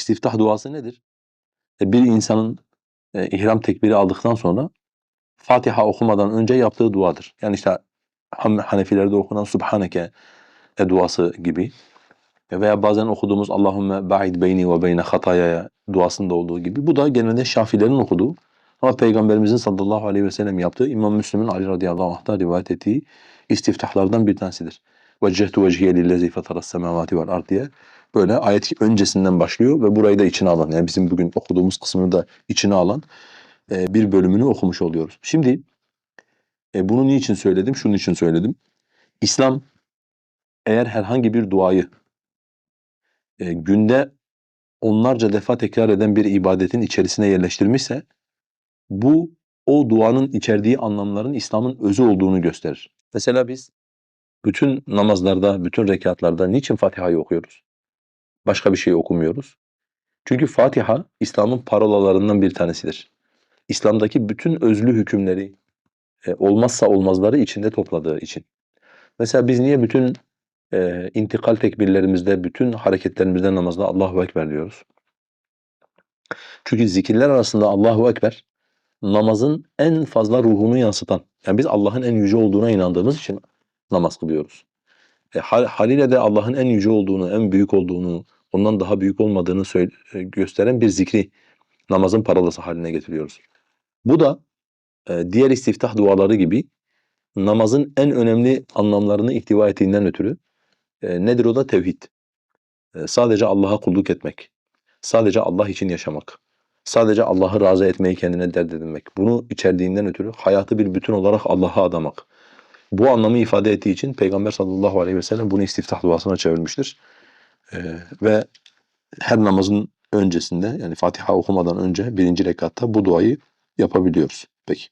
istiftah duası nedir? E, bir insanın e, ihram tekbiri aldıktan sonra Fatiha okumadan önce yaptığı duadır. Yani işte Han- Hanefilerde okunan Subhaneke e, duası gibi veya bazen okuduğumuz Allahümme ba'id beyni ve beyne hatayaya duasında olduğu gibi. Bu da genelde Şafilerin okuduğu ama Peygamberimizin sallallahu aleyhi ve sellem yaptığı İmam Müslim'in Ali radıyallahu anh'ta rivayet ettiği istiftahlardan bir tanesidir. Vecehtu vecihiye lillezî fetaras semâvâti vel diye böyle ayet öncesinden başlıyor ve burayı da içine alan yani bizim bugün okuduğumuz kısmını da içine alan e, bir bölümünü okumuş oluyoruz. Şimdi e, bunu niçin söyledim? Şunun için söyledim. İslam eğer herhangi bir duayı e, günde onlarca defa tekrar eden bir ibadetin içerisine yerleştirmişse bu o duanın içerdiği anlamların İslam'ın özü olduğunu gösterir. Mesela biz bütün namazlarda, bütün rekatlarda niçin Fatiha'yı okuyoruz? Başka bir şey okumuyoruz. Çünkü Fatiha İslam'ın parolalarından bir tanesidir. İslam'daki bütün özlü hükümleri, e, olmazsa olmazları içinde topladığı için. Mesela biz niye bütün e, intikal tekbirlerimizde, bütün hareketlerimizde namazda Allahu Ekber diyoruz? Çünkü zikirler arasında Allahu Ekber namazın en fazla ruhunu yansıtan. Yani biz Allah'ın en yüce olduğuna inandığımız için namaz kılıyoruz. E, hal, haliyle de Allah'ın en yüce olduğunu, en büyük olduğunu, ondan daha büyük olmadığını e, gösteren bir zikri namazın parolası haline getiriyoruz. Bu da e, diğer istiftah duaları gibi namazın en önemli anlamlarını ihtiva ettiğinden ötürü e, nedir o da tevhid. E, sadece Allah'a kulluk etmek. Sadece Allah için yaşamak. Sadece Allah'ı razı etmeyi kendine dert edinmek. Bunu içerdiğinden ötürü hayatı bir bütün olarak Allah'a adamak. Bu anlamı ifade ettiği için Peygamber sallallahu aleyhi ve sellem bunu istiftah duasına çevirmiştir. Ee, ve her namazın öncesinde yani Fatiha okumadan önce birinci rekatta bu duayı yapabiliyoruz. Peki.